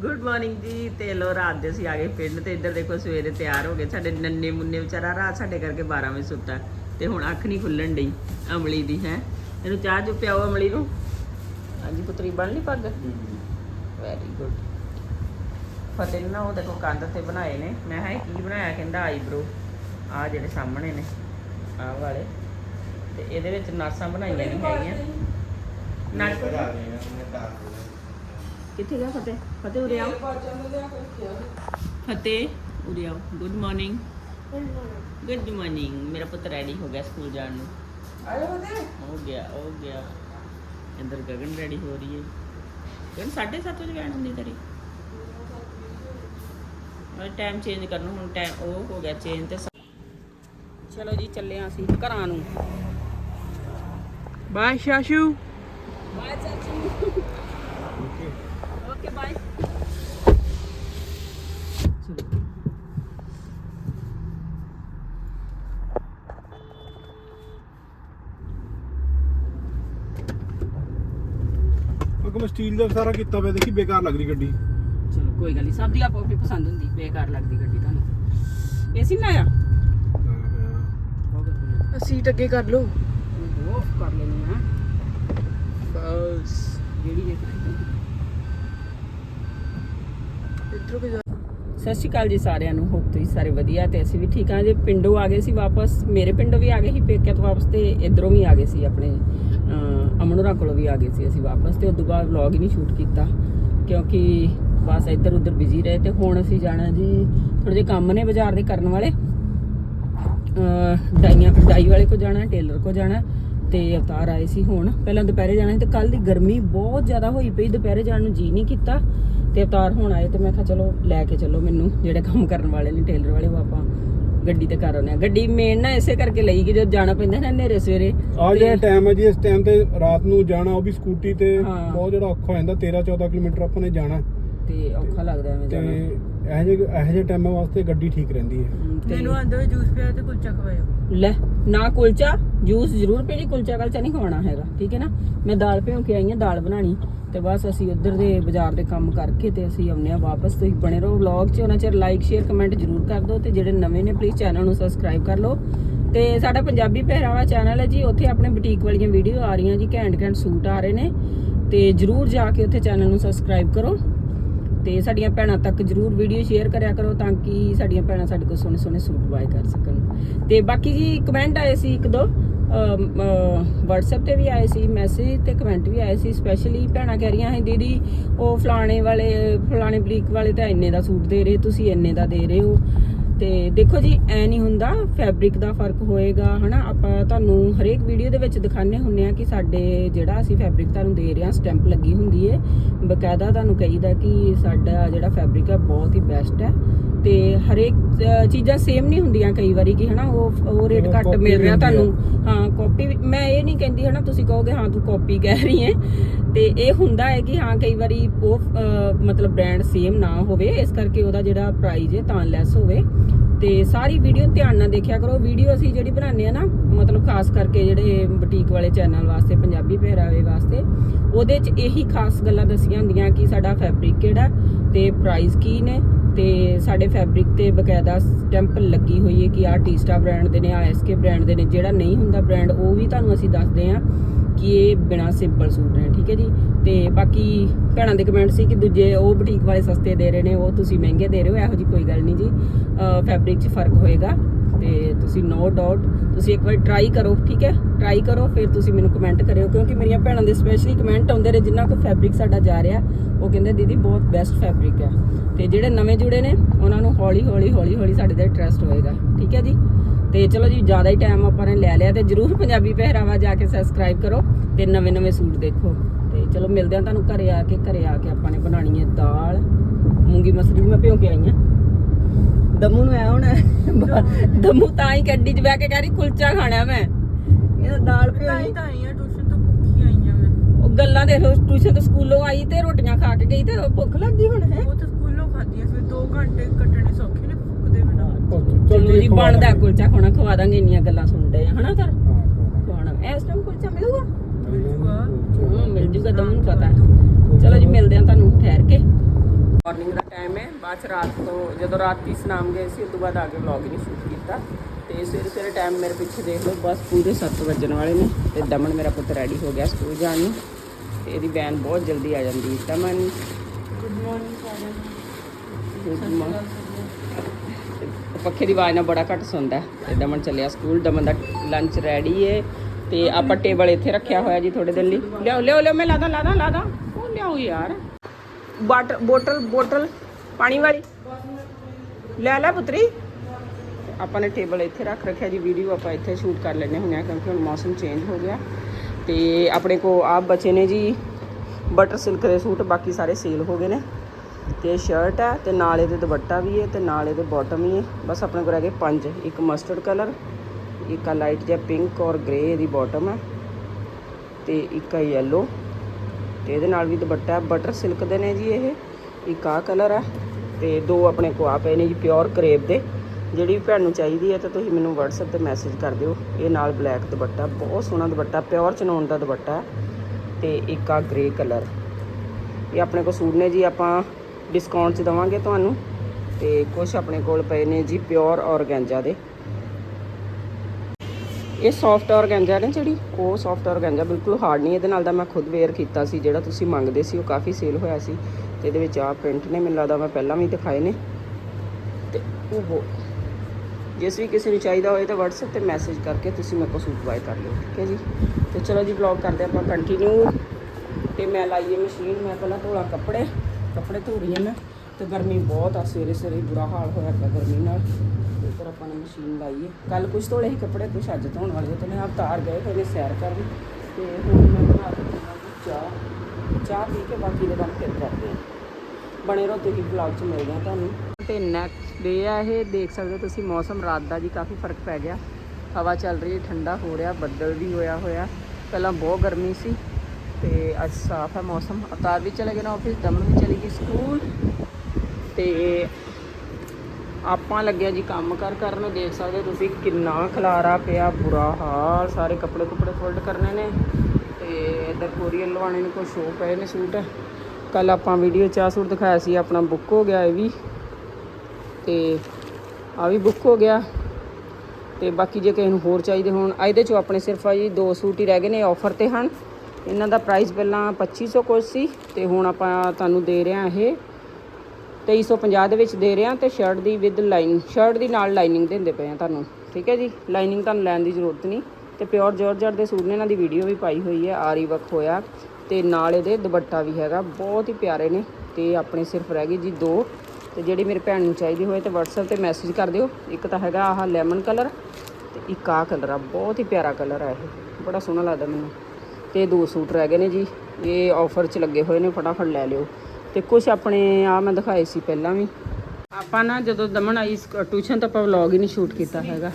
Good morning ਜੀ ਤੇ ਲੋ ਰਾਤ ਦੇ ਅਸੀਂ ਆ ਗਏ ਪਿੰਡ ਤੇ ਇੱਧਰ ਦੇਖੋ ਸਵੇਰੇ ਤਿਆਰ ਹੋ ਗਏ। ਸਾਡੇ ਨੰਨੇ ਮੁੰਨੇ ਵਿਚਾਰਾ ਰਾਤ ਸਾਡੇ ਕਰਕੇ 12 ਵਜੇ ਸੁੱਤਾ ਤੇ ਹੁਣ ਅੱਖ ਨਹੀਂ ਖੁੱਲਣ ਡਈ ਅਮਲੀ ਦੀ ਹੈ। ਇਹਨੂੰ ਚਾਹ ਜੋ ਪਿਆਓ ਅਮਲੀ ਨੂੰ। ਹਾਂਜੀ ਪੁੱਤਰੀ ਬਣ ਲਈ ਪੱਗ? ਵੈਰੀ ਗੁੱਡ ਫਤਿਹ ਨੇ ਉਹ ਦੇਖੋ ਕੰਧ ਤੇ ਬਣਾਏ ਨੇ। ਮੈਂ ਇਹ ਕੀ ਬਣਾਇਆ? ਕਹਿੰਦਾ ਆਈਬ੍ਰੋ ਆ ਜਿਹੜੇ ਸਾਹਮਣੇ ਨੇ ਆਹ ਵਾਲੇ। ਤੇ ਇਹਦੇ ਵਿੱਚ ਨਾਸਾਂ ਬਣਾਈਆਂ ਨਹੀਂ ਹੈਗੀਆਂ। ਨੱਕ ਕਿੱਥੇ ਗਿਆ ਫਤਿਹ? ਫਤਿਹ ਉਰੇ ਆਓ। ਫਤਿਹ ਉਰੇ ਆਓ। ਗੁੱਡ ਮਾਰਨਿੰਗ ਗੁੱਡ ਮਾਰਨਿੰਗ ਮੇਰਾ ਪੁੱਤ ਰੈਡੀ ਹੋ ਗਿਆ ਸਕੂਲ ਜਾਣ ਨੂੰ। ਹੋ ਗਿਆ ਹੋ ਗਿਆ। ਅੰਦਰ ਗਗਨ ਰੈਡੀ ਹੋ ਰਹੀ ਹੈ। ਗਗਨ 7:30 ਵਜੇ ਵੈਨ ਹੁੰਦੀ ਤੇਰੀ। ਮੈਂ ਟਾਈਮ ਚੇਂਜ ਕਰਨ ਹੁਣ ਟਾਈਮ ਉਹ ਹੋ ਗਿਆ ਚੇਂਜ ਤੇ ਚਲੋ ਜੀ ਚੱਲੇ ਹਾਂ ਅਸੀਂ ਘਰਾਂ ਨੂੰ। ਬਾਏ ਸ਼ਾਸ਼ੂ ਬਾਏ ਚਾਚੂ ਮੈਂ ਸਟੀਲ ਦਾ ਸਾਰਾ ਕੀਤਾ ਪਿਆ ਦੇਖੀ ਬੇਕਾਰ ਲੱਗ ਰਹੀ ਗੱਡੀ। ਚਲੋ ਕੋਈ ਗੱਲ ਨਹੀਂ ਸਭ ਦੀ ਆਪੋ ਆਪਣੀ ਪਸੰਦ ਹੁੰਦੀ ਬੇਕਾਰ ਲੱਗਦੀ ਗੱਡੀ ਤੁਹਾਨੂੰ। ਏਸੀ ਨਾ ਆਇਆ ਸੀਟ ਅੱਗੇ ਕਰ ਲਓ। ਉਹ ਕਰ ਲੈਣੀ ਆ ਬਸ। ਜਿਹੜੀ ਦੇਖ ਇਧਰੋਂ ਕਿ ਸਤਿ ਸ਼੍ਰੀ ਅਕਾਲ ਜੀ ਸਾਰਿਆਂ ਨੂੰ ਹੋਪ ਤੁਸੀਂ ਸਾਰੇ ਵਧੀਆ ਤੇ ਅਸੀਂ ਵੀ ਠੀਕ ਹਾਂ। ਜੀ ਪਿੰਡੋਂ ਆ ਗਏ ਸੀ ਵਾਪਸ ਮੇਰੇ ਪਿੰਡੋਂ ਵੀ ਆ ਗਏ ਸੀ ਪੇਕਿਆਂ ਤੋਂ ਵਾਪਸ ਤੇ ਇਧਰੋਂ ਵੀ ਆ ਗਏ ਸੀ ਆਪਣੇ ਅਹ, ਅਮਨੋਰਾ ਕੋਲੋਂ ਵੀ ਆ ਗਏ ਸੀ ਅਸੀਂ ਵਾਪਸ ਤੇ ਉਸ ਤੋਂ ਬਾਅਦ ਵਲੌਗ ਹੀ ਨਹੀਂ ਸ਼ੂਟ ਕੀਤਾ ਕਿਉਂਕਿ ਬਸ ਇੱਧਰ ਉੱਧਰ ਬਿਜ਼ੀ ਰਹੇ ਤੇ ਹੁਣ ਅਸੀਂ ਜਾਣਾ ਜੀ ਥੋੜੇ ਜਿਹੇ ਕੰਮ ਨੇ ਬਾਜ਼ਾਰ ਦੇ ਕਰਨ ਵਾਲੇ। ਡਾਈਆਂ ਡਾਈ ਵਾਲੇ ਕੋ ਜਾਣਾ ਟੇਲਰ ਕੋ ਜਾਣਾ ਤੇ ਅਵਤਾਰ ਆਏ ਸੀ ਹੁਣ। ਪਹਿਲਾਂ ਦੁਪਹਿਰੇ ਜਾਣਾ ਸੀ ਤੇ ਕੱਲ ਦੀ ਗਰਮੀ ਬਹੁਤ ਜ਼ਿਆਦਾ ਹੋਈ ਪਈ ਦੁਪਹਿਰੇ ਜਾਣ ਨੂੰ ਜੀ ਨਹੀਂ ਕੀਤਾ ਤੇ ਅਵਤਾਰ ਹੁਣ ਆਏ ਤੇ ਮੈਂ ਕਿਹਾ ਚਲੋ ਲੈ ਕੇ ਚੱਲੋ ਮੈਨੂੰ ਜਿਹੜੇ ਕੰਮ ਕਰਨ ਵਾਲੇ ਨੇ ਟੇਲਰ ਵਾਲੇ ਉਹ ਆਪਾਂ ਗੱਡੀ ਤੇ ਕਰ ਆ ਗੱਡੀ ਮੇਨ ਨਾ ਇਸੇ ਕਰਕੇ ਲਈ ਕਿ ਜਦ ਜਾਣਾ ਪੈਂਦਾ ਨਾ ਹਨੇਰੇ ਸਵੇਰੇ ਆ ਜਿਹੜਾ ਟਾਈਮ ਹੈ ਜੀ ਇਸ ਟਾਈਮ ਤੇ ਰਾਤ ਨੂੰ ਜਾਣਾ ਉਹ ਵੀ ਸਕੂਟੀ ਤੇ ਹਾਂ। ਬਹੁਤ ਜਿਹੜਾ ਔਖਾ ਹੋ ਜਾਂਦਾ 13 14 ਕਿਲੋਮੀਟਰ ਆਪਾਂ ਨੇ ਜਾਣਾ ਤੇ ਔਖਾ ਲੱਗਦਾ ਐਵੇਂ ਤੇ ਜਾਣਾ। ਇਹੋ ਜਿਹੇ ਇਹੋ ਜਿਹੇ ਟਾਈਮਾਂ ਵਾਸਤੇ ਗੱਡੀ ਠੀਕ ਰਹਿੰਦੀ ਹੈ। ਹਮ, ਤੇ ਮੈਨੂੰ ਆਂਦੇ ਹੋਏ ਜੂਸ ਪਿਆ ਤੇ ਕੁਲਚਾ ਖਵਾਇਓ। ਲੈ ਨਾ ਕੁਲਚਾ ਜੂਸ ਜ਼ਰੂਰ ਪੀਣੀ ਕੁਲਚਾ ਕਲਚਾ ਨਹੀਂ ਖਵਾਉਣਾ ਹੈਗਾ ਠੀਕ ਹੈ ਨਾ? ਮੈਂ ਦਾਲ ਭਿਉਂ ਕੇ ਆਈ ਹਾਂ ਦਾਲ ਬਣਾਣੀ ਤੇ ਬਸ ਅਸੀਂ ਉੱਧਰ ਦੇ ਬਾਜ਼ਾਰ ਦੇ ਕੰਮ ਕਰਕੇ ਤੇ ਅਸੀਂ ਆਉਂਦੇ ਆ ਵਾਪਸ ਤੁਸੀਂ ਬਣੇ ਰਹੋ ਵਲੌਗ 'ਚ ਉਹਨਾਂ ਚਿਰ ਲਾਈਕ ਸ਼ੇਅਰ ਕਮੈਂਟ ਜ਼ਰੂਰ ਕਰ ਦਿਓ ਤੇ ਜਿਹੜੇ ਨਵੇਂ ਨੇ ਪਲੀਜ਼ ਚੈਨਲ ਨੂੰ ਸਬਸਕ੍ਰਾਈਬ ਕਰ ਲਓ। ਤੇ ਸਾਡਾ ਪੰਜਾਬੀ ਪਹਿਰਾਵਾ ਚੈਨਲ ਹੈ ਜੀ ਉੱਥੇ ਆਪਣੇ ਬੁਟੀਕ ਵਾਲੀਆਂ ਵੀਡੀਓ ਆ ਰਹੀਆਂ ਜੀ ਘੈਂਟ ਘੈਂਟ ਸੂਟ ਆ ਰਹੇ ਨੇ ਤੇ ਜ਼ਰੂਰ ਜਾ ਕੇ ਉੱਥੇ ਚੈਨਲ ਨੂੰ ਸਬਸਕ੍ਰਾਈਬ ਕਰੋ। ਤੇ ਸਾਡੀਆਂ ਭੈਣਾਂ ਤੱਕ ਜਰੂਰ ਵੀਡੀਓ ਸ਼ੇਅਰ ਕਰਿਆ ਕਰੋ ਤਾਂ ਕਿ ਸਾਡੀਆਂ ਭੈਣਾਂ ਸਾਡੇ ਕੋਲ ਸੋਹਣੇ ਸੋਹਣੇ ਸੂਟ ਬਾਏ ਕਰ ਸਕਣ। ਤੇ ਬਾਕੀ ਜੀ ਕਮੈਂਟ ਆਏ ਸੀ ਇੱਕ ਦੋ WhatsApp ਤੇ ਵੀ ਆਏ ਸੀ ਮੈਸੇਜ ਤੇ ਕਮੈਂਟ ਵੀ ਆਏ ਸੀ ਸਪੈਸ਼ਲੀ ਭੈਣਾਂ ਕਹਿ ਰਹੀਆਂ ਸੀ, ਦੀਦੀ, ਉਹ ਫਲਾਣੇ ਵਾਲੇ, ਫਲਾਣੇ ਬਲੀਕ ਵਾਲੇ ਤਾਂ ਇੰਨੇ ਦਾ ਸੂਟ ਦੇ ਰਹੇ, ਤੁਸੀਂ ਇੰਨੇ ਦਾ ਦੇ ਰਹੇ ਹੋ। ਤੇ ਦੇਖੋ ਜੀ ਐ ਨਹੀਂ ਹੁੰਦਾ ਫੈਬਰਿਕ ਦਾ ਫ਼ਰਕ ਹੋਏਗਾ ਹਨਾ? ਆਪਾਂ ਤੁਹਾਨੂੰ ਹਰੇਕ ਵੀਡੀਓ ਦੇ ਵਿੱਚ ਦਿਖਾਣੇ ਹੁੰਨੇ ਆ ਕਿ ਸਾਡੇ ਜਿਹੜਾ ਅਸੀਂ ਫੈਬਰਿਕ ਤੁਹਾਨੂੰ ਦੇ ਰਹੇ ਹਾਂ ਸਟੈਂਪ ਲੱਗੀ ਹੁੰਦੀ ਹੈ ਬਕਾਇਦਾ ਤੁਹਾਨੂੰ ਕਹੀਦਾ ਕਿ ਸਾਡਾ ਜਿਹੜਾ ਫੈਬਰਿਕ ਹੈ ਬਹੁਤ ਹੀ ਬੈਸਟ ਹੈ ਤੇ ਹਰੇਕ ਚੀਜ਼ਾਂ ਸੇਮ ਨਹੀਂ ਹੁੰਦੀਆਂ ਕਈ ਵਾਰੀ ਕਿ ਹਨਾ? ਉਹ ਉਹ ਰੇਟ ਘੱਟ ਮਿਲ ਰਿਹਾ ਆ। ਤੁਹਾਨੂੰ। ਹਾਂ ਕਾਪੀ ਮੈਂ ਨਹੀਂ ਕਹਿੰਦੀ ਹਨਾ, ਤੁਸੀਂ ਕਹੋਗੇ, ਹਾਂ, ਤੂੰ ਕਾਪੀ ਕਹਿ ਰਹੀ ਹੈ। ਤੇ ਇਹ ਹੁੰਦਾ ਹੈ ਕਿ ਹਾਂ, ਕਈ ਵਾਰੀ ਉਹ ਮਤਲਬ ਬ੍ਰਾਂਡ ਸੇਮ ਨਾ ਹੋਵੇ, ਇਸ ਕਰਕੇ ਉਹਦਾ ਜਿਹੜਾ ਪ੍ਰਾਈਸ ਹੈ ਤਾਂ ਲੈਸ ਹੋਵੇ। ਤੇ ਸਾਰੀ ਵੀਡੀਓ ਧਿਆਨ ਨਾਲ ਦੇਖਿਆ ਕਰੋ। ਵੀਡੀਓ ਅਸੀਂ ਜਿਹੜੀ ਬਣਾਉਂਦੇ ਆ ਨਾ, ਮਤਲਬ ਖਾਸ ਕਰਕੇ ਜਿਹੜੇ ਬੁਟੀਕ ਵਾਲੇ ਚੈਨਲ ਵਾਸਤੇ, ਪੰਜਾਬੀ ਪਹਿਰਾਵੇ ਵਾਸਤੇ, ਉਹਦੇ 'ਚ ਇਹੀ ਖਾਸ ਗੱਲਾਂ ਦੱਸੀਆਂ ਹੁੰਦੀਆਂ ਕਿ ਸਾਡਾ ਫੈਬਰਿਕ ਕਿਹੜਾ ਤੇ ਪ੍ਰਾਈਸ ਕੀ ਨੇ ਤੇ ਸਾਡੇ ਫੈਬਰਿਕ ਤੇ ਬਕਾਇਦਾ ਸਟੈਂਪ ਲੱਗੀ ਹੋਈ ਹੈ ਕਿ ਆਹ ਟੀਸਟਾ ਬ੍ਰਾਂਡ ਦੇ ਨੇ ਆ ਐਸਕੇ ਬ੍ਰਾਂਡ ਦੇ ਨੇ। ਜਿਹੜਾ ਨਹੀਂ ਹੁੰਦਾ ਬ੍ਰਾਂਡ ਉਹ ਵੀ ਤੁਹਾਨੂੰ ਅਸੀਂ ਦੱਸਦੇ ਹਾਂ ਕਿ ਇਹ ਬਿਨਾ ਸਿੰਪਲ ਸੂਟ ਨੇ, ਠੀਕ ਹੈ ਜੀ? ਤੇ ਬਾਕੀ ਭੈਣਾਂ ਦੇ ਕਮੈਂਟ ਸੀ ਕਿ ਦੂਜੇ ਉਹ ਬੁਟੀਕ ਵਾਲੇ ਸਸਤੇ ਦੇ ਰਹੇ ਨੇ, ਉਹ ਤੁਸੀਂ ਮਹਿੰਗੇ ਦੇ ਰਹੇ ਹੋ, ਇਹੋ ਜੀ ਕੋਈ ਗੱਲ ਨਹੀਂ ਜੀ। ਫੈਬਰਿਕ 'ਚ ਫ਼ਰਕ ਹੋਏਗਾ। ਤੇ ਤੁਸੀਂ ਨੋ ਡਾਊਟ ਤੁਸੀਂ ਇੱਕ ਵਾਰ ਟਰਾਈ ਕਰੋ, ਠੀਕ ਹੈ? ਟਰਾਈ ਕਰੋ, ਫਿਰ ਤੁਸੀਂ ਮੈਨੂੰ ਕਮੈਂਟ ਕਰਿਓ, ਕਿਉਂਕਿ ਮੇਰੀਆਂ ਭੈਣਾਂ ਦੇ ਸਪੈਸ਼ਲੀ ਕਮੈਂਟ ਆਉਂਦੇ ਨੇ ਜਿਨ੍ਹਾਂ ਕੋ ਫੈਬਰਿਕ ਸਾਡਾ ਜਾ ਰਿਹਾ, ਉਹ ਕਹਿੰਦੇ, ਦੀਦੀ, ਬਹੁਤ ਬੈਸਟ ਫੈਬਰਿਕ ਹੈ। ਤੇ ਜਿਹੜੇ ਨਵੇਂ ਜੁੜੇ ਨੇ, ਉਹਨਾਂ ਨੂੰ ਹੌਲੀ ਹੌਲੀ ਹੌਲੀ ਹੌਲੀ ਸਾਡੇ ਤੇ ਟਰਸਟ ਹੋਏਗਾ, ਠੀਕ ਹੈ ਜੀ? ਤੇ ਚਲੋ ਜੀ, ਜ਼ਿਆਦਾ ਹੀ ਟਾਈਮ ਆਪਾਂ ਨੇ ਲੈ ਲਿਆ ਤੇ ਜਰੂਰ ਪੰਜਾਬੀ ਪਹਿਰਾਵਾ ਜਾ ਕੇ ਸਬਸਕ੍ਰਾਈਬ ਕਰੋ ਤੇ ਨਵੇਂ ਨਵੇਂ ਸੂਟ ਦੇਖੋ। ਤੇ ਚਲੋ, ਮਿਲਦੇ ਆ ਤੁਹਾਨੂੰ ਘਰੇ ਆ ਕੇ, ਘਰੇ ਆ ਕੇ ਆਪਾਂ ਨੇ ਬਣਾਣੀ ਹੈ ਦਾਲ, ਮੂੰਗੀ ਮਸਰੀ ਵੀ ਮੈਂ ਭਿਓ ਕੇ ਆਈ ਆ ਦਮੂ ਨੂੰ ਆਇਆ ਹੁਣ। ਦਮੂ ਤਾਂ ਹੀ ਗੱਡੀ 'ਚ ਬਹਿ ਕੇ ਕਹਿ ਰਹੀ ਕੁਲਚਾ ਖਾਣਾ ਮੈਂ। ਇਹ ਦਾਲ ਤਾਂ ਭਿਓਈ। ਹੀ ਤਾਂ ਆਈਆਂ ਟਿਊਸ਼ਨ ਤੋਂ ਭੁੱਖੀ ਆਈਆਂ ਮੈਂ। ਉਹ ਗੱਲਾਂ ਦੇ ਟਿਊਸ਼ਨ ਤੋਂ ਸਕੂਲੋਂ ਆਈ ਤੇ ਰੋਟੀਆਂ ਖਾ ਕੇ ਗਈ ਤੇ ਭੁੱਖ ਲੱਗੀ ਹੁਣ ਹੈ? ਉਹ ਤਾਂ ਸਕੂਲੋਂ ਖਾਧੀਆਂ ਫਿਰ 2 ਘੰਟੇ ਕੱਟਣੇ ਸੌਖੇ ਨੇ ਭੁੱਖ ਦੇ ਬਿਨਾਂ। ਚਲੋ ਜੀ ਬਣਦਾ ਕੁਲਚਾ ਖਾਣਾ ਖਵਾ ਦਾਂਗੇ ਇੰਨੀਆਂ ਗੱਲਾਂ ਸੁਣਦੇ ਆ ਹਨਾ ਸਰ ਹਾਂ ਖਵਾਣਾ ਇਸ ਟਾਈਮ ਕੁਲਚਾ ਮਿਲੂਗਾ? ਮਿਲ ਜੂਗਾ। ਹਾਂ ਮਿਲ ਜੂਗਾ ਦਮ ਨੂੰ ਪਤਾ। ਚਲੋ ਜੀ ਮਿਲਦੇ ਆ ਤੁਹਾਨੂੰ ਠਹਿਰ ਕੇ। ਮਾਰਨਿੰਗ ਦਾ ਟਾਈਮ ਹੈ। ਬਾਅਦ ਚ ਰਾਤ ਤੋਂ ਜਦੋਂ ਰਾਤੀ ਸਨਾਮ ਗਏ ਸੀ ਉਸ ਤੋਂ ਬਾਅਦ ਆ ਕੇ ਵਲੌਗ ਨਹੀਂ ਸ਼ੂਟ ਕੀਤਾ। ਤੇ ਸਵੇਰੇ ਸਵੇਰੇ ਟਾਈਮ ਮੇਰੇ ਪਿੱਛੇ ਦੇਖ ਲਓ ਬਸ ਪੂਰੇ 7 ਵੱਜਣ ਵਾਲੇ ਨੇ ਤੇ ਦਮਨ ਮੇਰਾ ਪੁੱਤ ਰੈਡੀ ਹੋ ਗਿਆ ਸਕੂਲ ਜਾਣ ਨੂੰ। ਤੇ ਇਹਦੀ ਵੈਨ ਬਹੁਤ ਜਲਦੀ ਆ ਜਾਂਦੀ ਹੈ। ਦਮਨ। ਗੁੱਡ ਮਾਰਨਿੰਗ ਸਾਰਿਆਂ ਨੂੰ। ਪੱਖੇ ਦੀ ਆਵਾਜ਼ ਨਾਲ ਬੜਾ ਘੱਟ ਸੁਣਦਾ। ਤੇ ਦਮਨ ਚੱਲਿਆ ਸਕੂਲ ਦਮਨ ਦਾ ਲੰਚ ਰੈਡੀ ਹੈ ਤੇ ਆਪਾਂ ਟੇਬਲ ਇੱਥੇ ਰੱਖਿਆ ਹੋਇਆ ਜੀ ਥੋੜੇ ਦਿਨ ਲਈ। ਲਿਆਓ ਲਿਆਓ ਲਿਆਓ ਮੈਂ ਲਾਦਾ ਲਾਦਾ ਲਾਦਾ ਉਹ ਲਿਆਓ ਯਾਰ। ਬਾਟਲ ਬੋਟਲ ਬੋਟਲ, ਪਾਣੀ ਵਾਲੀ। ਲੈ ਲੈ ਪੁੱਤਰੀ। ਆਪਾਂ ਨੇ ਟੇਬਲ ਇੱਥੇ ਰੱਖ ਰੱਖਿਆ ਜੀ ਵੀਡੀਓ ਆਪਾਂ ਇੱਥੇ ਸ਼ੂਟ ਕਰ ਲੈਣੇ ਹੁੰਦੇ ਆ ਕਿਉਂਕਿ ਹੁਣ ਮੌਸਮ ਚੇਂਜ ਹੋ ਗਿਆ। ਤੇ ਆਪਣੇ ਕੋ ਆਪ ਬਚੇ ਨੇ ਜੀ ਬਟਰ ਸਿਲਕ ਦੇ ਸੂਟ, ਬਾਕੀ ਸਾਰੇ ਸੇਲ ਹੋ ਗਏ ਨੇ। ਤੇ ਸ਼ਰਟ ਹੈ, ਤੇ ਨਾਲ ਇਹਦੇ ਦੁਪੱਟਾ ਵੀ ਹੈ, ਤੇ ਨਾਲ ਇਹਦੇ ਬਾਟਮ ਵੀ ਹੈ। ਬਸ ਆਪਣੇ ਕੋਲ ਰਹਿ ਗਏ ਪੰਜ, ਇੱਕ ਮਸਟਰਡ ਕਲਰ ਇੱਕ ਆ ਲਾਈਟ ਜਿਹਾ ਪਿੰਕ ਔਰ ਗ੍ਰੇ ਇਹਦੀ ਬਾਟਮ ਹੈ, ਤੇ ਇੱਕ ਆ ਯੈਲੋ ਤੇ ਇਹਦੇ ਨਾਲ ਵੀ ਦੁਪੱਟਾ ਬਟਰ ਸਿਲਕ ਦੇ ਨੇ ਜੀ ਇਹ। ਇੱਕ ਆ ਕਲਰ ਹੈ ਤੇ ਦੋ ਆਪਣੇ ਕੋ ਆ ਪਏ ਨੇ ਜੀ ਪਿਓਰ ਕਰੇਬ ਦੇ। ਜਿਹੜੀ ਵੀ ਭੈਣ ਨੂੰ ਚਾਹੀਦੀ ਹੈ ਤਾਂ ਤੁਸੀਂ ਮੈਨੂੰ WhatsApp ਤੇ ਮੈਸੇਜ ਕਰ ਦਿਓ। ਇਹ ਨਾਲ ਬਲੈਕ ਦੁਪੱਟਾ, ਬਹੁਤ ਸੋਹਣਾ ਦੁਪੱਟਾ ਪਿਓਰ ਚਨੌਨ ਦਾ ਦੁਪੱਟਾ ਹੈ ਤੇ ਇੱਕ ਆ ਗ੍ਰੇ ਕਲਰ ਇਹ ਆਪਣੇ ਕੋਲ ਸੂਟ ਨੇ ਜੀ, ਆਪਾਂ ਡਿਸਕਾਊਂਟ 'ਚ ਦਵਾਂਗੇ ਤੁਹਾਨੂੰ। ਤੇ ਕੁਝ ਆਪਣੇ ਕੋਲ ਪਏ ਨੇ ਜੀ ਪਿਓਰ ਔਰਗੈਂਜਾ ਦੇ। ਇਹ ਸੌਫਟ ਔਰਗੈਂਜਾ ਨੇ ਜਿਹੜੀ, ਉਹ ਸੌਫਟ ਔਰਗੈਂਜਾ ਬਿਲਕੁਲ ਹਾਰਡ ਨਹੀਂ, ਇਹਦੇ ਨਾਲ ਦਾ ਮੈਂ ਖੁਦ ਵੇਅਰ ਕੀਤਾ ਸੀ, ਜਿਹੜਾ ਤੁਸੀਂ ਮੰਗਦੇ ਸੀ, ਉਹ ਕਾਫੀ ਸੇਲ ਹੋਇਆ ਸੀ। ਤੇ ਇਹਦੇ ਵਿੱਚ ਆਹ ਪ੍ਰਿੰਟ ਨੇ, ਮੈਨੂੰ ਲੱਗਦਾ ਮੈਂ ਪਹਿਲਾਂ ਵੀ ਦਿਖਾਏ ਨੇ। ਤੇ ਉਹ ਜਿਸ ਵੀ ਕਿਸੇ ਨੂੰ ਚਾਹੀਦਾ ਹੋਏ ਤਾਂ WhatsApp ਤੇ ਮੈਸੇਜ ਕਰਕੇ ਤੁਸੀਂ ਮੇਰੇ ਕੋਲ ਸੂਟ ਬਾਏ ਕਰ ਲਿਓ, ਠੀਕ ਹੈ ਜੀ? ਤੇ ਚਲੋ ਜੀ ਵਲੌਗ ਕਰਦੇ ਆਪਾਂ ਕੰਟੀਨਿਊ ਤੇ ਮੈਂ ਲਾਈਏ ਮਸ਼ੀਨ ਮੈਂ ਪਹਿਲਾਂ ਧੋਲਾ ਕੱਪੜੇ ਕੱਪੜੇ ਧੋ ਰਹੀ ਹਾਂ ਮੈਂ। ਤੇ ਗਰਮੀ ਬਹੁਤ ਆ ਸਵੇਰੇ ਸਵੇਰੇ ਬੁਰਾ ਹਾਲ ਹੋਇਆ ਪਿਆ ਗਰਮੀ ਨਾਲ। ਫਿਰ ਆਪਾਂ ਨੇ ਮਸ਼ੀਨ ਲਾਈ ਹੈ। ਕੱਲ ਕੁਝ ਧੋਲੇ ਸੀ ਕੱਪੜੇ ਕੁਝ ਅੱਜ ਧੋਣ ਵਾਲੇ ਤੇ ਮੈਂ ਅਵਤਾਰ ਗਏ ਫਿਰ ਸੈਰ ਕਰਨ। ਤੇ ਹੁਣ ਮੈਂ ਬਣਾ ਦਿੱਤੀ ਹਾਂ ਚਾਹ। ਚਾਹ ਪੀ ਕੇ ਬਾਕੀ ਦੇ ਕੰਮ ਫਿਰ ਕਰਦੇ ਹਾਂ। ਬਣੇ ਰਹੋ, ਤੁਸੀਂ ਵਲੌਗ 'ਚ ਮਿਲਦੇ ਹਾਂ ਤੁਹਾਨੂੰ। ਤੇ ਨੈਕਸਟ ਡੇ ਆ ਇਹ, ਦੇਖ ਸਕਦੇ ਹੋ ਤੁਸੀਂ ਮੌਸਮ, ਰਾਤ ਦਾ ਜੀ ਕਾਫੀ ਫ਼ਰਕ ਪੈ ਗਿਆ। ਹਵਾ ਚੱਲ ਰਹੀ ਹੈ, ਠੰਡਾ ਹੋ ਰਿਹਾ, ਬੱਦਲ ਵੀ ਹੋਇਆ ਹੋਇਆ। ਪਹਿਲਾਂ ਬਹੁਤ ਗਰਮੀ ਸੀ ਤੇ ਅੱਜ ਸਾਫ਼ ਹੈ ਮੌਸਮ। ਅਵਤਾਰ ਵੀ ਚਲੇ ਗਏ ਨਾ ਆਫਿਸ ਦਮਨ ਵੀ ਚਲੀ ਗਈ ਸਕੂਲ। ਤੇ ਆਪਾਂ ਲੱਗਿਆ ਜੀ ਕੰਮ ਕਰ ਕਰਨ, ਦੇਖ ਸਕਦੇ ਹੋ ਤੁਸੀਂ ਕਿੰਨਾ ਖਲਾਰਾ ਪਿਆ, ਬੁਰਾ ਹਾਲ, ਸਾਰੇ ਕੱਪੜੇ ਕੁਪੜੇ ਫੋਲਡ ਕਰਨੇ ਨੇ ਤੇ ਇਧਰ ਕੋਰੀਅਰ ਲਵਾਣੇ ਨੇ ਕੁਝ ਸ਼ੋਅ ਪਏ ਨੇ ਸੂਟ। ਕੱਲ ਆਪਾਂ ਵੀਡੀਓ ਚ ਆਹ ਸੂਟ ਦਿਖਾਇਆ ਸੀ, ਆਪਣਾ ਬੁੱਕ ਹੋ ਗਿਆ ਇਹ ਵੀ। ਤੇ ਆ ਵੀ ਬੁੱਕ ਹੋ ਗਿਆ। ਤੇ ਬਾਕੀ ਜੇ ਕਿਸੇ ਨੂੰ ਹੋਰ ਚਾਹੀਦੇ ਹੋਣ ਇਹਦੇ ਚੋਂ ਆਪਣੇ ਸਿਰਫ ਆ ਜੀ ਦੋ ਸੂਟ ਹੀ ਰਹਿ ਗਏ ਨੇ ਆਫਰ ਤੇ ਹਨ। ਇਹਨਾਂ ਦਾ ਪ੍ਰਾਈਸ ਪਹਿਲਾਂ 2500 ਕੁਝ ਸੀ ਤੇ ਹੁਣ ਆਪਾਂ ਤੁਹਾਨੂੰ ਦੇ ਰਹੇ ਹਾਂ ਇਹ। 2350 ਦੇ ਵਿੱਚ ਦੇ ਰਹੇ ਹਾਂ ਤੇ ਸ਼ਰਟ ਦੀ ਵਿਦ ਲਾਈਨ ਸ਼ਰਟ ਦੀ ਨਾਲ ਲਾਈਨਿੰਗ ਦਿੰਦੇ ਪਏ ਆ ਤੁਹਾਨੂੰ, ਠੀਕ ਹੈ ਜੀ? ਲਾਈਨਿੰਗ ਤੁਹਾਨੂੰ ਲੈਣ ਦੀ ਜ਼ਰੂਰਤ ਨਹੀਂ ਤੇ ਪਿਓਰ ਜਾਰਜਟ ਦੇ ਸੂਟ ਨੇ ਇਹਨਾਂ ਦੀ ਵੀਡੀਓ ਵੀ ਪਾਈ ਹੋਈ ਹੈ, ਆਰੀ ਵਰਕ ਹੋਇਆ ਤੇ ਨਾਲ ਇਹਦੇ ਦੁਪੱਟਾ ਵੀ ਹੈਗਾ, ਬਹੁਤ ਹੀ ਪਿਆਰੇ ਨੇ ਤੇ ਆਪਣੇ ਸਿਰਫ ਰਹਿ ਗਈ ਜੀ ਦੋ ਤੇ ਜਿਹੜੀ ਮੇਰੇ ਭੈਣ ਨੂੰ ਚਾਹੀਦੀ ਹੋਏ ਤੇ WhatsApp ਤੇ ਮੈਸੇਜ ਕਰ ਦਿਓ, ਇੱਕ ਤਾਂ ਹੈਗਾ ਆਹ ਲੈਮਨ ਕਲਰ ਤੇ ਇੱਕ ਆਹ ਕਲਰ ਆ, ਬਹੁਤ ਹੀ ਪਿਆਰਾ ਕਲਰ ਆ ਇਹ, ਬੜਾ ਸੋਹਣਾ ਲੱਗਦਾ ਮੈਨੂੰ ਤੇ ਦੋ ਸੂਟ ਰਹਿ ਗਏ ਨੇ ਜੀ, ਇਹ ਆਫਰ 'ਚ ਲੱਗੇ ਹੋਏ ਨੇ, ਫਟਾਫਟ ਲੈ ਲਿਓ। ਤੇ ਕੁਝ ਆਪਣੇ ਆ ਮੈਂ ਦਿਖਾਏ ਸੀ ਪਹਿਲਾਂ ਵੀ। ਆਪਾਂ ਨਾ ਜਦੋਂ ਦਮਨ ਆਈ ਟਿਊਸ਼ਨ ਤਾਂ ਆਪਾਂ ਵਲੌਗ ਹੀ ਨਹੀਂ ਸ਼ੂਟ ਕੀਤਾ ਹੈਗਾ।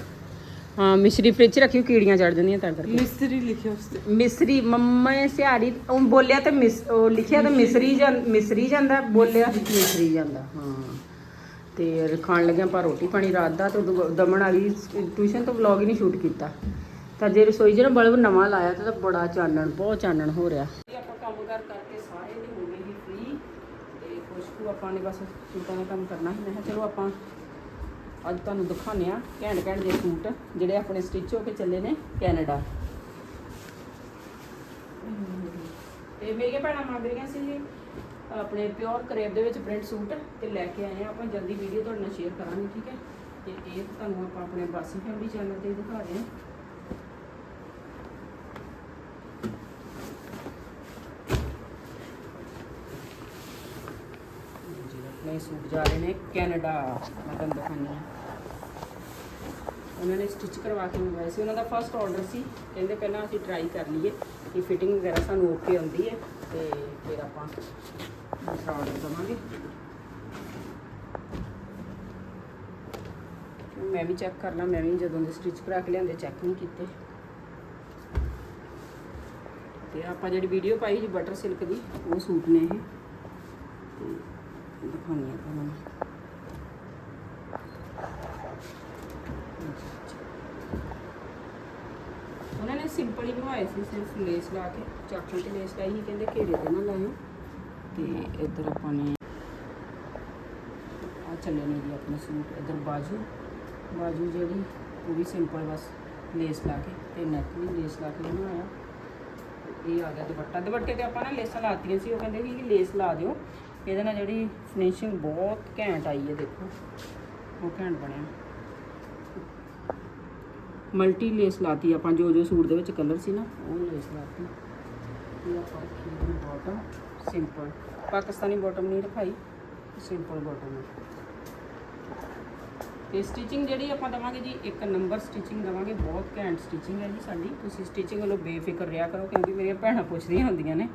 ਹਾਂ ਮਿਸ਼ਰੀ ਫ੍ਰਿਜ 'ਚ ਰੱਖਿਓ ਕੀੜੀਆਂ ਚੜ ਜਾਂਦੀਆਂ ਤਾਂ ਕਰਕੇ। ਮਿਸਤਰੀ ਲਿਖਿਆ ਉਸ ਤੇ। ਮਿਸਰੀ ਮੰਮਾ ਸਿਹਾਰੀ ਉਹ ਬੋਲਿਆ ਤੇ ਮਿਸ ਉਹ ਲਿਖਿਆ ਤਾਂ ਮਿਸਰੀ ਜਾਂ ਮਿਸਰੀ ਜਾਂਦਾ ਬੋਲਿਆ ਮਿਸਰੀ ਜਾਂਦਾ ਹਾਂ। ਤੇ ਖਾਣ ਲੱਗਿਆ ਆਪਾਂ ਰੋਟੀ ਪਾਣੀ ਰਾਤ ਦਾ ਤੇ ਦਮਨ ਆ ਗਈ ਟਿਊਸ਼ਨ ਤੋਂ ਵਲੌਗ ਹੀ ਨਹੀਂ ਸ਼ੂਟ ਕੀਤਾ। ਤਾਂ ਜੇ ਰਸੋਈ ਨਾ ਬਲਬ ਨਵਾਂ ਲਾਇਆ ਤੇ ਬੜਾ ਚਾਨਣ ਬਹੁਤ ਚਾਨਣ ਹੋ ਰਿਹਾ। ਆਪਾਂ ਕੰਮ ਕਰ ਕਰਕੇ ਸਾਰੇ ਨੇ ਹੋ ਗਏ ਜੀ ਫ੍ਰੀ ਤੇ ਆਪਾਂ ਨੇ ਬਸ ਸੂਟਾਂ ਦਾ ਕੰਮ ਕਰਨਾ ਹੀ ਮੈਂ ਕਿਹਾ ਚਲੋ ਆਪਾਂ ਅੱਜ ਤੁਹਾਨੂੰ ਦਿਖਾਉਂਦੇ ਆ ਘੈਂਟ ਘੈਂਟ ਦੇ ਸੂਟ, ਜਿਹੜੇ ਆਪਣੇ ਸਟਿਚ ਹੋ ਕੇ ਚੱਲੇ ਨੇ ਕੈਨੇਡਾ। ਤੇ ਮੇਰੀਆਂ ਭੈਣਾਂ ਮੰਗ ਰਹੀਆਂ ਸੀ ਆਪਣੇ ਪਿਓਰ ਕਰੇਬ ਦੇ ਵਿੱਚ ਪ੍ਰਿੰਟ ਸੂਟ ਤੇ ਲੈ ਕੇ ਆਏ ਆ ਆਪਾਂ ਜਲਦੀ ਵੀਡੀਓ ਤੁਹਾਡੇ ਨਾਲ ਸ਼ੇਅਰ ਕਰਾਂਗੇ, ਠੀਕ ਹੈ? ਤੇ ਇਹ ਤੁਹਾਨੂੰ ਆਪਾਂ ਆਪਣੇ ਬਾਸੀ ਫੈਮਿਲੀ ਚੈਨਲ ਤੇ ਦਿਖਾ ਰਹੇ ਹਾਂ ਜੀ ਆਪਣੇ ਸੂਟ ਜਾ ਰਹੇ ਨੇ, ਕੈਨੇਡਾ ਮੈਂ ਤੁਹਾਨੂੰ ਦਿਖਾਉਂਦੀ ਹਾਂ। ਉਹਨਾਂ ਨੇ ਸਟਿਚ ਕਰਵਾ ਕੇ ਮੰਗਵਾਏ ਸੀ। ਉਹਨਾਂ ਦਾ ਫਸਟ ਆਰਡਰ ਸੀ। ਕਹਿੰਦੇ ਪਹਿਲਾਂ ਅਸੀਂ ਟਰਾਈ ਕਰ ਲਈਏ ਕਿ ਫਿਟਿੰਗ ਵਗੈਰਾ ਸਾਨੂੰ ਓਕੇ ਆਉਂਦੀ ਹੈ ਤੇ ਫਿਰ ਆਪਾਂ ਦੂਸਰਾ ਆਰਡਰ ਦਵਾਂਗੇ। ਮੈਂ ਵੀ ਚੈੱਕ ਕਰਨਾ ਮੈਂ ਵੀ ਜਦੋਂ ਦੇ ਸਟਿਚ ਕਰਾ ਕੇ ਲਿਆਂਦੇ ਚੈੱਕ ਨਹੀਂ ਕੀਤੇ। ਤੇ ਆਪਾਂ ਜਿਹੜੀ ਵੀਡੀਓ ਪਾਈ ਜੀ ਬਟਰ ਸਿਲਕ ਦੀ, ਉਹ ਸੂਟ ਨੇ ਇਹ। ਤੇ ਦਿਖਾਉਂਦੀ ਤੁਹਾਨੂੰ ਉਹਨਾਂ ਨੇ ਸਿੰਪਲ ਹੀ ਬਣਵਾਏ ਸੀ, ਸਿਰਫ ਲੇਸ ਲਾ ਕੇ, ਚਾਕਾਂ ਤੇ ਲੇਸ ਲਾਈ ਸੀ, ਕਹਿੰਦੇ ਘੇਰੇ ਤੇ ਨਾ ਲਾਇਓ। ਤੇ ਇੱਧਰ ਆਪਾਂ ਨੇ ਚੱਲੇ ਨੇ ਜੀ ਆਪਣੇ ਸੂਟ, ਇੱਧਰ ਬਾਜੂ। ਬਾਜੂ ਜਿਹੜੀ, ਉਹ ਵੀ ਸਿੰਪਲ ਬਸ ਲੇਸ ਲਾ ਕੇ, ਤੇ ਨੈਕ ਵੀ ਲੇਸ ਲਾ ਕੇ ਬਣਾਇਆ ਇਹ ਆ ਗਿਆ ਦੁਪੱਟਾ। ਦੁਪੱਟੇ ਤੇ ਆਪਾਂ ਨਾ ਲੇਸਾਂ ਲਾਤੀਆਂ ਸੀ, ਉਹ ਕਹਿੰਦੇ ਸੀ ਕਿ ਲੇਸ ਲਾ ਦਿਓ। ਇਹਦੇ ਨਾਲ ਜਿਹੜੀ ਫਿਨਿਸ਼ਿੰਗ ਬਹੁਤ ਘੈਂਟ ਆਈ ਹੈ ਦੇਖੋ। ਉਹ ਘੈਂਟ ਬਣਿਆ। ਮਲਟੀ ਲੇਸ ਲਾਤੀ ਆਪਾਂ, ਜੋ ਜੋ ਸੂਟ ਦੇ ਵਿੱਚ ਕਲਰ ਸੀ ਨਾ, ਉਹ ਲੇਸ ਲਾਤੀ। ਇਹ ਆਪਾਂ ਰੱਖੀ ਬਾਟਮ ਸਿੰਪਲ ਪਾਕਿਸਤਾਨੀ ਬਾਟਮ ਨਹੀਂ ਰਖਾਈ ਸਿੰਪਲ ਬਾਟਮ ਹੈ। ਤੇ ਸਟਿਚਿੰਗ ਜਿਹੜੀ ਆਪਾਂ ਦਵਾਂਗੇ ਜੀ, ਇੱਕ ਨੰਬਰ ਸਟਿਚਿੰਗ ਦਵਾਂਗੇ, ਬਹੁਤ ਘੈਂਟ ਸਟਿਚਿੰਗ ਹੈ ਜੀ ਸਾਡੀ। ਤੁਸੀਂ ਸਟਿਚਿੰਗ ਵੱਲੋਂ ਬੇਫਿਕਰ ਰਿਹਾ ਕਰੋ, ਕਿਉਂਕਿ ਮੇਰੀਆਂ ਭੈਣਾਂ ਪੁੱਛਦੀਆਂ ਹੁੰਦੀਆਂ ਨੇ।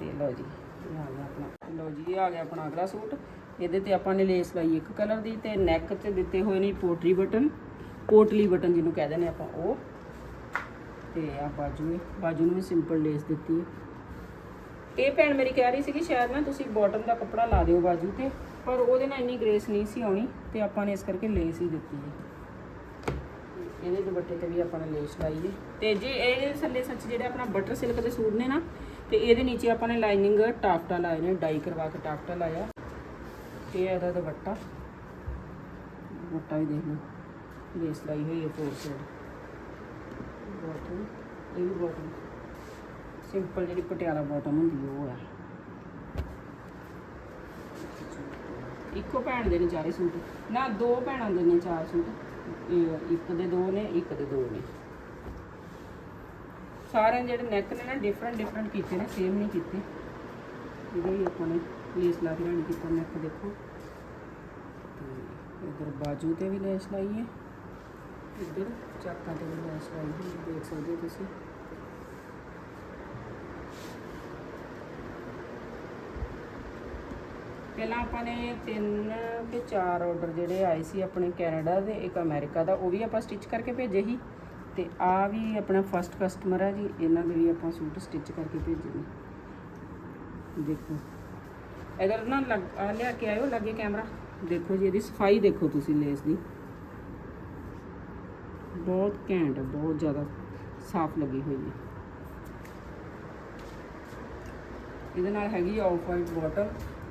ਤੇ ਲਓ ਜੀ। ਲਓ ਜੀ, ਇਹ ਆ ਗਿਆ ਆਪਣਾ ਅਗਲਾ ਸੂਟ। ਇਹਦੇ ਤੇ ਆਪਾਂ ਨੇ ਲੇਸ ਲਾਈ ਇੱਕ ਕਲਰ ਦੀ ਤੇ ਨੈਕ ਤੇ ਦਿੱਤੇ ਹੋਏ ਨੇ ਪੋਟਰੀ ਬਟਨ। ਪੋਟਲੀ ਬਟਨ ਜਿਹਨੂੰ ਕਹਿੰਦੇ ਨੇ ਆਪਾਂ ਉਹ। ਤੇ ਆ ਬਾਜੂ ਹੈ ਬਾਜੂ ਨੂੰ ਵੀ ਸਿੰਪਲ ਲੇਸ ਦਿੱਤੀ ਹੈ। ਇਹ ਭੈਣ ਮੇਰੀ ਕਹਿ ਰਹੀ ਸੀ ਕਿ ਸ਼ਾਇਦ ਨਾ ਤੁਸੀਂ ਬਾਟਮ ਦਾ ਕੱਪੜਾ ਲਾ ਦਿਓ ਬਾਜੂ ਤੇ, ਪਰ ਉਹਦੇ ਨਾਲ ਇੰਨੀ ਗ੍ਰੇਸ ਨਹੀਂ ਸੀ ਆਉਣੀ ਤੇ ਆਪਾਂ ਨੇ ਇਸ ਕਰਕੇ ਲੇਸ ਹੀ ਦਿੱਤੀ ਹੈ। ਇਹਦੇ ਦੁਪੱਟੇ ਤੇ ਵੀ ਆਪਾਂ ਨੇ ਲੇਸ ਲਾਈ ਹੈ। ਤੇ ਜੇ ਇਹ ਥੱਲੇ ਸੱਚ ਜਿਹੜੇ ਆਪਣਾ ਬਟਰ ਸਿਲਕ ਦੇ ਸੂਟ ਨੇ ਨਾ ਤੇ ਇਹਦੇ ਨੀਚੇ ਆਪਾਂ ਨੇ ਲਾਈਨਿੰਗ ਟਾਫਟਾ ਲਾਏ ਨੇ, ਡਾਈ ਕਰਵਾ ਕੇ ਟਾਫਟਾ ਲਾਇਆ। ਤੇ ਇਹਦਾ ਦੁਪੱਟਾ। ਦੁਪੱਟਾ ਵੀ ਦੇਖ ਲਓ। ਲੇਸ ਲਾਈ ਹੋਈ ਹੈ ਫੋਰ ਸਾਈਡ ਬਾਟਮ ਇਹ ਵੀ ਬਾਟਮ ਸਿੰਪਲ ਜਿਹੜੀ ਪਟਿਆਲਾ ਬਾਟਮ ਹੁੰਦੀ ਉਹ ਹੈ ਇੱਕੋ ਭੈਣ ਦੇ ਨੇ ਚਾਰੇ ਸੂਟ। ਨਾ, ਦੋ ਭੈਣਾਂ ਦੇ ਨੇ ਚਾਰ ਸੂਟ। ਇੱਕ ਦੇ ਦੋ ਨੇ, ਇੱਕ ਦੇ ਦੋ ਨੇ। ਸਾਰਿਆਂ ਦੇ ਜਿਹੜੇ ਨੈਕ ਨੇ ਨਾ ਡਿਫਰੈਂਟ ਡਿਫਰੈਂਟ ਕੀਤੇ ਨੇ ਸੇਮ ਨਹੀਂ ਕੀਤੇ। ਇਹਦੇ ਵੀ ਆਪਾਂ ਨੇ ਲੇਸ ਲਾ ਕੇ ਰਾਣੀ ਕੀਤਾ ਨੈਕ ਦੇਖੋ। ਤੇ ਇਧਰ ਬਾਜੂ ਤੇ ਵੀ ਲੇਸ ਲਾਈ ਹੈ। ਇੱਧਰ ਚਾਕਾਂ ਤੇ ਵੀ ਲੈਸ ਲਾਈ ਹੈ, ਦੇਖ ਸਕਦੇ ਹੋ ਤੁਸੀਂ। ਪਹਿਲਾਂ ਆਪਾਂ ਨੇ ਤਿੰਨ ਕਿ ਚਾਰ ਆਰਡਰ ਜਿਹੜੇ ਆਏ ਸੀ ਆਪਣੇ ਕੈਨੇਡਾ ਦੇ ਇੱਕ ਅਮਰੀਕਾ ਦਾ ਉਹ ਵੀ ਆਪਾਂ ਸਟਿਚ ਕਰਕੇ ਭੇਜੇ ਸੀ। ਤੇ ਆ ਵੀ ਆਪਣਾ ਫਸਟ ਕਸਟਮਰ ਹੈ ਜੀ, ਇਹਨਾਂ ਦੇ ਵੀ ਆਪਾਂ ਸੂਟ ਸਟਿਚ ਕਰਕੇ ਭੇਜੇ ਨੇ। ਦੇਖੋ। ਇਧਰ ਨਾ ਲੱਗ, ਆ ਲਿਆ ਕੇ ਆਇਓ ਲੱਗੇ ਕੈਮਰਾ ਦੇਖੋ ਜੀ, ਇਹਦੀ ਸਫ਼ਾਈ ਦੇਖੋ ਤੁਸੀਂ ਲੇਸ ਦੀ। ਬਹੁਤ ਘੈਂਟ, ਬਹੁਤ ਜ਼ਿਆਦਾ ਸਾਫ਼ ਲੱਗੀ ਹੋਈ ਹੈ। ਇਹਦੇ ਨਾਲ ਹੈਗੀ ਆਫ ਵਾਈਟ ਬਾਟਮ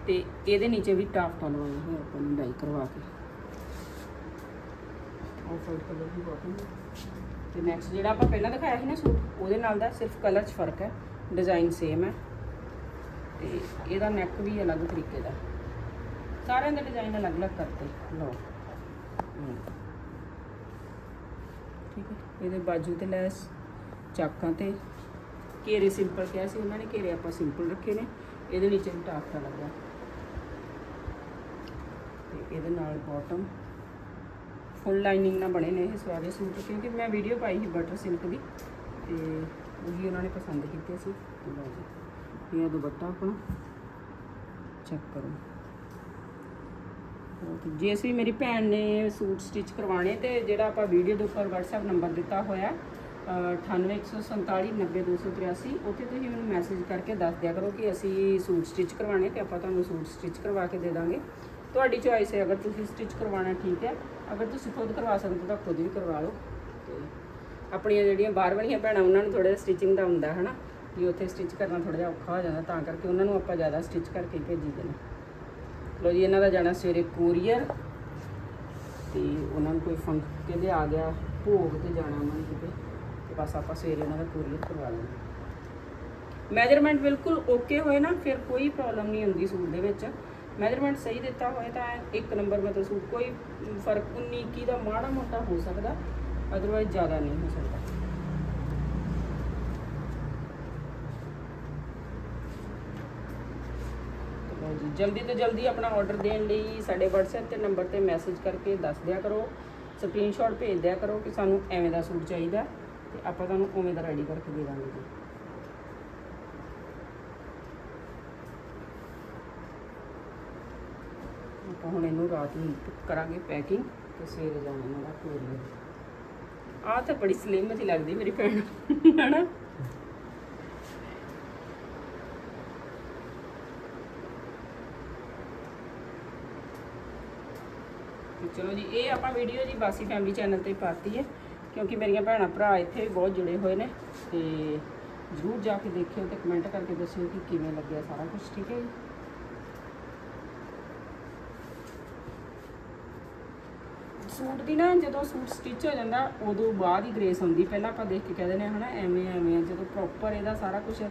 ਤੇ ਇਹਦੇ ਨੀਚੇ ਵੀ ਟਾਫਟਾ ਲਵਾਇਆ ਹੋਇਆ ਆਪਾਂ ਨੂੰ ਡਾਈ ਕਰਵਾ ਕੇ। ਆਫ ਵਾਈਟ ਕਲਰ ਦੀ ਬਾਟਮ ਤੇ ਨੈਕਸਟ ਜਿਹੜਾ ਆਪਾਂ ਪਹਿਲਾਂ ਦਿਖਾਇਆ ਸੀ ਨਾ ਸੂਟ, ਉਹਦੇ ਨਾਲ ਦਾ ਸਿਰਫ ਕਲਰ 'ਚ ਫ਼ਰਕ ਹੈ ਡਿਜ਼ਾਈਨ ਸੇਮ ਹੈ। ਤੇ ਇਹਦਾ ਨੈਕ ਵੀ ਅਲੱਗ ਤਰੀਕੇ ਦਾ। ਸਾਰਿਆਂ ਦੇ ਡਿਜ਼ਾਈਨ ਅਲੱਗ-ਅਲੱਗ ਕਰਤੇ ਲਓ। ਠੀਕ ਹੈ, ਇਹਦੇ ਬਾਜੂ ਤੇ ਲੈਸ, ਚਾਕਾਂ ਤੇ। ਘੇਰੇ ਸਿੰਪਲ ਕਿਹਾ ਸੀ ਉਹਨਾਂ ਨੇ, ਘੇਰੇ ਆਪਾਂ ਸਿੰਪਲ ਰੱਖੇ ਨੇ। ਇਹਦੇ ਨੀਚੇ ਵੀ ਟਾਫਟਾ ਲੱਗਾ ਤੇ ਇਹਦੇ ਨਾਲ ਬਾਟਮ ਫੁੱਲ ਲਾਈਨਿੰਗ ਨਾਲ ਬਣੇ ਨੇ ਇਹ ਸਾਰੇ ਸੂਟ, ਕਿਉਂਕਿ ਮੈਂ ਵੀਡੀਓ ਪਾਈ ਸੀ ਬਟਰ ਸਿਲਕ ਦੀ ਤੇ ਉਹੀ ਉਹਨਾਂ ਨੇ ਪਸੰਦ ਕੀਤੇ ਸੀ। ਤੇ ਲਓ ਜੀ, ਇਹ ਦੁਪੱਟਾ ਆਪਣਾ। ਚੈੱਕ ਕਰੋ। ਬਹੁਤ ਜੇ ਅਸੀਂ ਮੇਰੀ ਭੈਣ ਨੇ ਸੂਟ ਸਟਿਚ ਕਰਵਾਣੇ ਤੇ ਜਿਹੜਾ ਆਪਾਂ ਵੀਡੀਓ ਦੇ ਉੱਪਰ WhatsApp ਨੰਬਰ ਦਿੱਤਾ ਹੋਇਆ 9814490283 ਉੱਥੇ ਤੁਸੀਂ ਮੈਨੂੰ ਮੈਸੇਜ ਕਰਕੇ ਦੱਸ ਦਿਆ ਕਰੋ ਕਿ ਅਸੀਂ ਸੂਟ ਸਟਿਚ ਕਰਵਾਣੇ ਤੇ ਆਪਾਂ ਤੁਹਾਨੂੰ ਸੂਟ ਸਟਿਚ ਕਰਵਾ ਕੇ ਦੇ ਦਾਂਗੇ। ਤੁਹਾਡੀ ਚੋਇਸ ਹੈ, ਅਗਰ ਤੁਸੀਂ ਸਟਿਚ ਕਰਵਾਉਣਾ ਠੀਕ ਹੈ, ਅਗਰ ਤੁਸੀਂ ਖੁਦ ਕਰਵਾ ਸਕਦੇ ਹੋ ਤਾਂ ਖੁਦ ਵੀ ਕਰਵਾ ਲਓ। ਤੇ ਆਪਣੀਆਂ ਜਿਹੜੀਆਂ ਬਾਹਰ ਵਾਲੀਆਂ ਭੈਣਾਂ, ਉਹਨਾਂ ਨੂੰ ਥੋੜਾ ਜਿਹਾ ਸਟਿਚਿੰਗ ਦਾ ਹੁੰਦਾ ਹੈ ਨਾ ਵੀ ਉੱਥੇ ਸਟਿਚ ਕਰਨਾ ਥੋੜਾ ਜਿਹਾ ਔਖਾ ਹੋ ਜਾਂਦਾ, ਤਾਂ ਕਰਕੇ ਉਹਨਾਂ ਨੂੰ ਆਪਾਂ ਜ਼ਿਆਦਾ ਸਟਿਚ ਕਰਕੇ ਭੇਜੀ ਦੇਣਾ। ਲੋ ਜੀ, ਇਹਨਾਂ ਦਾ ਜਾਣਾ ਸਵੇਰੇ ਕੋਰੀਅਰ ਤੇ ਉਹਨਾਂ ਨੂੰ ਕੋਈ ਫੰਕ ਕਹਿੰਦੇ ਆ ਗਿਆ, ਭੋਗ ਤੇ ਜਾਣਾ ਉਹਨਾਂ ਨੇ ਕਿਤੇ, ਤੇ ਬਸ ਆਪਾਂ ਸਵੇਰੇ ਉਹਨਾਂ ਦਾ ਕੋਰੀਅਰ ਕਰਵਾ ਲੈਣਾ ਮੈਜਰਮੈਂਟ ਬਿਲਕੁਲ ਓਕੇ ਹੋਏ ਨਾ, ਫਿਰ ਕੋਈ ਪ੍ਰੋਬਲਮ ਨਹੀਂ ਹੁੰਦੀ ਸੂਟ ਦੇ ਵਿੱਚ। ਮੈਜਰਮੈਂਟ ਸਹੀ ਦਿੱਤਾ ਹੋਏ ਤਾਂ ਇੱਕ ਨੰਬਰ ਮਤਲਬ ਸੂਟ ਕੋਈ ਫ਼ਰਕ 19 21 ਦਾ ਮਾੜਾ ਮੋਟਾ ਹੋ ਸਕਦਾ ਅਦਰਵਾਈਜ਼ ਜ਼ਿਆਦਾ ਨਹੀਂ ਹੋ ਸਕਦਾ। ਜਲਦੀ ਤੋਂ ਜਲਦੀ ਆਪਣਾ ਆਰਡਰ ਦੇਣ ਲਈ ਸਾਡੇ WhatsApp ਤੇ ਨੰਬਰ ਤੇ ਮੈਸੇਜ ਕਰਕੇ ਦੱਸ ਦਿਆ ਕਰੋ ਸਕਰੀਨਸ਼ਾਟ ਭੇਜ ਦਿਆ ਕਰੋ ਕਿ ਸਾਨੂੰ ਐਵੇਂ ਦਾ ਸੂਟ ਚਾਹੀਦਾ ਤੇ ਆਪਾਂ ਤੁਹਾਨੂੰ ਉਵੇਂ ਦਾ ਰੈਡੀ ਕਰਕੇ ਦੇ ਦਾਂਗੇ। ਆਪਾਂ ਹੁਣ ਇਹਨੂੰ ਰਾਤ ਨੂੰ ਕਰਾਂਗੇ ਪੈਕਿੰਗ ਤੇ ਸਵੇਰੇ ਜਾਣਾ ਇਹਨਾਂ ਦਾ ਕੋਰੀਅਰ ਆਹ ਤਾਂ ਬੜੀ ਸਲਿਮ ਜਿਹੀ ਲੱਗਦੀ ਮੇਰੀ ਭੈਣ। ਹਨਾ? ਤੇ ਚਲੋ ਜੀ, ਇਹ ਆਪਾਂ ਵੀਡੀਓ ਜੀ ਬਾਸੀ ਫੈਮਿਲੀ ਚੈਨਲ ਤੇ ਪਾਤੀ ਹੈ, ਕਿਉਂਕਿ ਮੇਰੀਆਂ ਭੈਣਾਂ ਭਰਾ ਇੱਥੇ ਵੀ ਬਹੁਤ ਜੁੜੇ ਹੋਏ ਨੇ ਤੇ ਜਰੂਰ ਜਾ ਕੇ ਦੇਖਿਓ ਤੇ ਕਮੈਂਟ ਕਰਕੇ ਦੱਸਿਓ ਕਿ ਕਿਵੇਂ ਲੱਗਿਆ ਸਾਰਾ ਕੁਝ ਠੀਕ ਹੈ ਜੀ? ਸੂਟ ਦੀ ਨਾ, ਜਦੋਂ ਸੂਟ ਸਟਿਚ ਹੋ ਜਾਂਦਾ, ਉਦੋਂ ਬਾਅਦ ਹੀ ਗ੍ਰੇਸ ਹੁੰਦੀ ਪਹਿਲਾਂ ਆਪਾਂ ਦੇਖ ਕੇ ਕਹਿ ਕਹਿੰਦੇ ਨੇ ਹਨਾ, ਐਵੇਂ ਐਵੇਂ ਆ। ਜਦੋਂ ਪ੍ਰੋਪਰ ਇਹਦਾ ਸਾਰਾ ਕੁਝ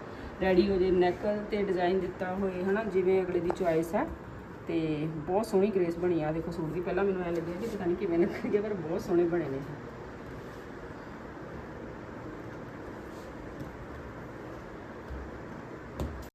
ਰੈਡੀ ਹੋ ਜੇ ਨੈਕ ਤੇ ਡਿਜ਼ਾਈਨ ਦਿੱਤਾ ਹੋਏ, ਹਨਾ, ਜਿਵੇਂ ਅਗਲੇ ਦੀ ਚੁਆਇਸ ਆ। ਤੇ ਬਹੁਤ ਸੋਹਣੀ ਗ੍ਰੇਸ ਬਣੀ ਆ। ਦੇਖੋ ਸੂਟ ਦੀ, ਪਹਿਲਾਂ ਮੈਨੂੰ ਐ ਲੱਗਿਆ ਕਿ ਪਤਾ ਨਹੀਂ ਕਿਵੇਂ ਲੱਗਣਗੇ ਪਰ ਬਹੁਤ ਸੋਹਣੇ ਬਣੇ ਨੇ।